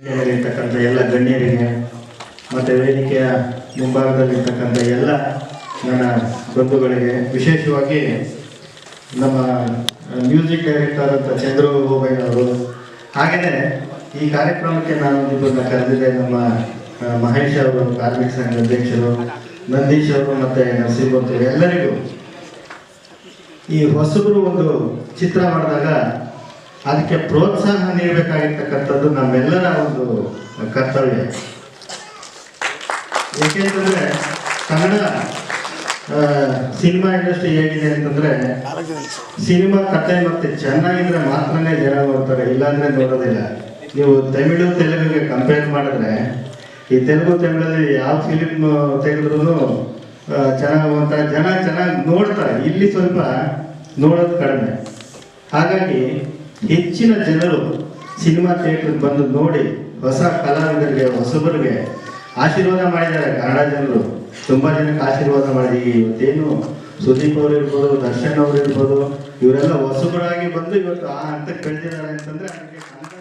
ಇರ್ತಕ್ಕಂಥ ಎಲ್ಲ ಗಣ್ಯರಿಗೆ, ಮತ್ತು ವೇದಿಕೆಯ ಮುಂಭಾಗದಲ್ಲಿರ್ತಕ್ಕಂಥ ಎಲ್ಲ ನನ್ನ ಬಂಧುಗಳಿಗೆ, ವಿಶೇಷವಾಗಿ ನಮ್ಮ ಮ್ಯೂಸಿಕ್ ಡೈರೆಕ್ಟರ್ ಅಂತ ಚಂದ್ರು ಗೋಬಯ್ಯನವರು. ಹಾಗೆಯೇ ಈ ಕಾರ್ಯಕ್ರಮಕ್ಕೆ ನಾನು ಇಬ್ಬರನ್ನ ಕರೆದಿದ್ದೆ ನಮ್ಮ ಮಹೇಶ್ ಅವರು, ಕಾರ್ಮಿಕ ಸಂಘ ಅಧ್ಯಕ್ಷರು, ನಂದೀಶ್ ಅವರು, ಮತ್ತು ನರಸಿಂಹಮೂರ್ತಿ ಎಲ್ಲರಿಗೂ. ಈ ಹೊಸಬರು ಒಂದು ಚಿತ್ರ ಮಾಡಿದಾಗ ಅದಕ್ಕೆ ಪ್ರೋತ್ಸಾಹ ನೀಡಬೇಕಾಗಿರ್ತಕ್ಕಂಥದ್ದು ನಮ್ಮೆಲ್ಲರ ಒಂದು ಕರ್ತವ್ಯ. ಏಕೆಂತಂದ್ರೆ ಕನ್ನಡ ಸಿನಿಮಾ ಇಂಡಸ್ಟ್ರಿ ಹೇಗಿದೆ ಅಂತಂದ್ರೆ ಸಿನಿಮಾ ಕಥೆ ಮತ್ತೆ ಚೆನ್ನಾಗಿದ್ರೆ ಮಾತ್ರನೇ ಜನ ನೋಡ್ತಾರೆ, ಇಲ್ಲಾಂದ್ರೆ ನೋಡೋದಿಲ್ಲ. ನೀವು ತಮಿಳು ತೆಲುಗಿಗೆ ಕಂಪೇರ್ ಮಾಡಿದ್ರೆ, ಈ ತೆಲುಗು ತಮಿಳಲ್ಲಿ ಯಾವ ಫಿಲಿಮ್ ತೆಗೆದ್ರು ಚೆನ್ನಾಗುವಂತ ಜನ ಚೆನ್ನಾಗಿ ನೋಡ್ತಾರೆ. ಇಲ್ಲಿ ಸ್ವಲ್ಪ ನೋಡೋದು ಕಡಿಮೆ. ಹಾಗಾಗಿ ಹೆಚ್ಚಿನ ಜನರು ಸಿನಿಮಾ ಥಿಯೇಟರ್ ಬಂದು ನೋಡಿ ಹೊಸ ಕಲಾವಿದರಿಗೆ, ಹೊಸಬರಿಗೆ ಆಶೀರ್ವಾದ ಮಾಡಿದ್ದಾರೆ. ಕನ್ನಡ ಜನರು ತುಂಬಾ ಜನಕ್ಕೆ ಆಶೀರ್ವಾದ ಮಾಡಿ. ಇವತ್ತೇನು ಸುದೀಪ್ ಅವರು ಇರ್ಬೋದು, ದರ್ಶನ್ ಅವರು ಇರ್ಬೋದು, ಇವರೆಲ್ಲ ಹೊಸಬರಾಗಿ ಬಂದು ಇವತ್ತು ಆ ಹಂತಕ್ಕೆ ಅಂತಂದ್ರೆ ಕನ್ನಡ